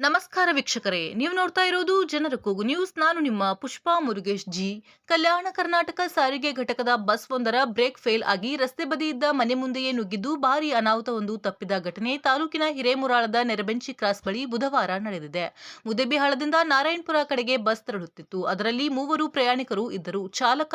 ನಮಸ್ಕಾರ ವೀಕ್ಷಕರೇ, ನೀವು ನೋಡ್ತಾ ಇರೋದು ಜನರ ಕೂಗು ನ್ಯೂಸ್. ನಾನು ನಿಮ್ಮ ಪುಷ್ಪಾ ಮುರುಗೇಶ್ ಜಿ. ಕಲ್ಯಾಣ ಕರ್ನಾಟಕ ಸಾರಿಗೆ ಘಟಕದ ಬಸ್ ಒಂದರ ಬ್ರೇಕ್ ಫೇಲ್ ಆಗಿ ರಸ್ತೆ ಬದಿಯಿದ್ದ ಮನೆ ಮುಂದೆಯೇ ನುಗ್ಗಿದ್ದು ಭಾರಿ ಅನಾಹುತವೊಂದು ತಪ್ಪಿದ ಘಟನೆ. ತಾಲೂಕಿನ ಹಿರೇಮುರಾಳದ ನೆರಬೆಂಚಿ ಕ್ರಾಸ್ ಬಳಿ ಬುಧವಾರ ನಡೆದಿದೆ. ಮುದೇಬಿಹಾಳದಿಂದ ನಾರಾಯಣಪುರ ಕಡೆಗೆ ಬಸ್ ತೆರಳುತ್ತಿತ್ತು. ಅದರಲ್ಲಿ ಮೂವರು ಪ್ರಯಾಣಿಕರು ಇದ್ದರು. ಚಾಲಕ,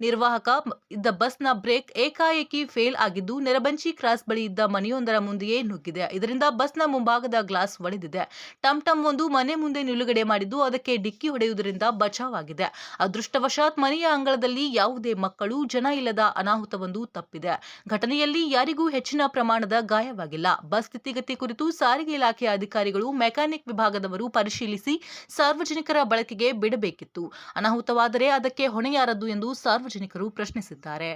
ನಿರ್ವಾಹಕ ಇದ್ದ ಬಸ್ನ ಬ್ರೇಕ್ ಏಕಾಏಕಿ ಫೇಲ್ ಆಗಿದ್ದು ನೆರಬಂಚಿ ಕ್ರಾಸ್ ಬಳಿ ಇದ್ದ ಮನೆಯೊಂದರ ಮುಂದೆಯೇ ನುಗ್ಗಿದೆ. ಇದರಿಂದ ಬಸ್ನ ಮುಂಭಾಗದ ಗ್ಲಾಸ್ ಒಡೆದಿದೆ. ಟಮ್ ಟಮ್ ಒಂದು ಮನೆ ಮುಂದೆ ನಿಲುಗಡೆ ಮಾಡಿದ್ದು ಅದಕ್ಕೆ ಡಿಕ್ಕಿ ಹೊಡೆಯುವುದರಿಂದ ಬಚಾವಾಗಿದೆ. ಅದೃಷ್ಟವಶಾತ್ ಮನೆಯ ಅಂಗಳದಲ್ಲಿ ಯಾವುದೇ ಮಕ್ಕಳು, ಜನ ಇಲ್ಲದ ಅನಾಹುತವೊಂದು ತಪ್ಪಿದೆ. ಘಟನೆಯಲ್ಲಿ ಯಾರಿಗೂ ಹೆಚ್ಚಿನ ಪ್ರಮಾಣದ ಗಾಯವಾಗಿಲ್ಲ. ಬಸ್ ಸ್ಥಿತಿಗತಿ ಕುರಿತು ಸಾರಿಗೆ ಇಲಾಖೆಯ ಅಧಿಕಾರಿಗಳು ಮೆಕ್ಯಾನಿಕ್ ವಿಭಾಗದವರು ಪರಿಶೀಲಿಸಿ ಸಾರ್ವಜನಿಕರ ಬಳಕೆಗೆ ಬಿಡಬೇಕಿತ್ತು. ಅನಾಹುತವಾದರೆ ಅದಕ್ಕೆ ಹೊಣೆಯಾರದು ಎಂದು ಸಾರ್ವಜನಿಕರು ಪ್ರಶ್ನಿಸಿದ್ದಾರೆ.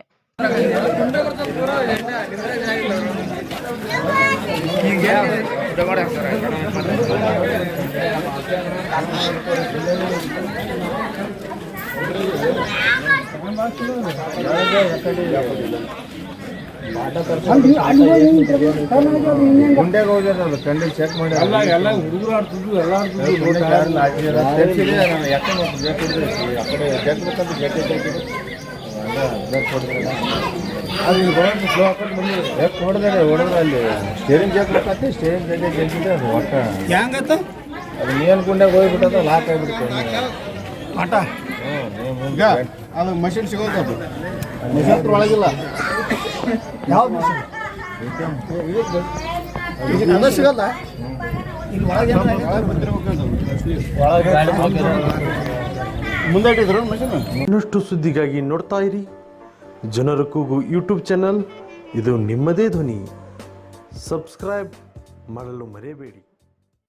ಹೋಗ್ಯದ ಅದು ಚೆಕ್ ಮಾಡಿ ಎಲ್ಲ ಎಲ್ಲ ಹುಡುಗರು ಆಡ್ತಿದ್ರು ಎಲ್ಲ ಹೊಡೆದ್ರೆ ಹೊಡೆದ್ರೆ ಅಲ್ಲಿ ಸ್ಟೇರಿಂಗ್ ಜಗ್ಬೇಕಂತ ಸ್ಟೇರಿಂಗ್ ಜಗ್ಗೆ ಜಗ್ಗಿದೆ ಅದು ಹೆಂಗತ್ತ ಅದು ಏನು ಗುಂಡ್ಯಾಗ ಹೋಗ್ಬಿಟ್ಟು ಲಾಕ್ ಆಗಿಬಿಡುತ್ತೆ ಆಟ? ಈಗ ಅದು ಮಷಿನ್ ಸಿಗೋದು ಅದು. ಮಷಿನ್ ಒಳಗಿಲ್ಲ. ಯಾವ ಮಷಿನ್ ಅದ ಸಿಗಲ್ಲ ಇಲ್ಲಿ ಒಳಗೆ ಮುಂದೆ ಇಟ್ಟಿದ್ರು ಮಷಿನ್ ಇನ್ನಷ್ಟು ಸುದ್ದಿಗಾಗಿ ನೋಡ್ತಾ ಇರಿ. ಜನರ ಕೂಗು ಯೂಟ್ಯೂಬ್ ಚಾನಲ್ ಇದು ನಿಮ್ಮದೇ ಧ್ವನಿ. ಸಬ್ಸ್ಕ್ರೈಬ್ ಮಾಡಲು ಮರೆಯಬೇಡಿ.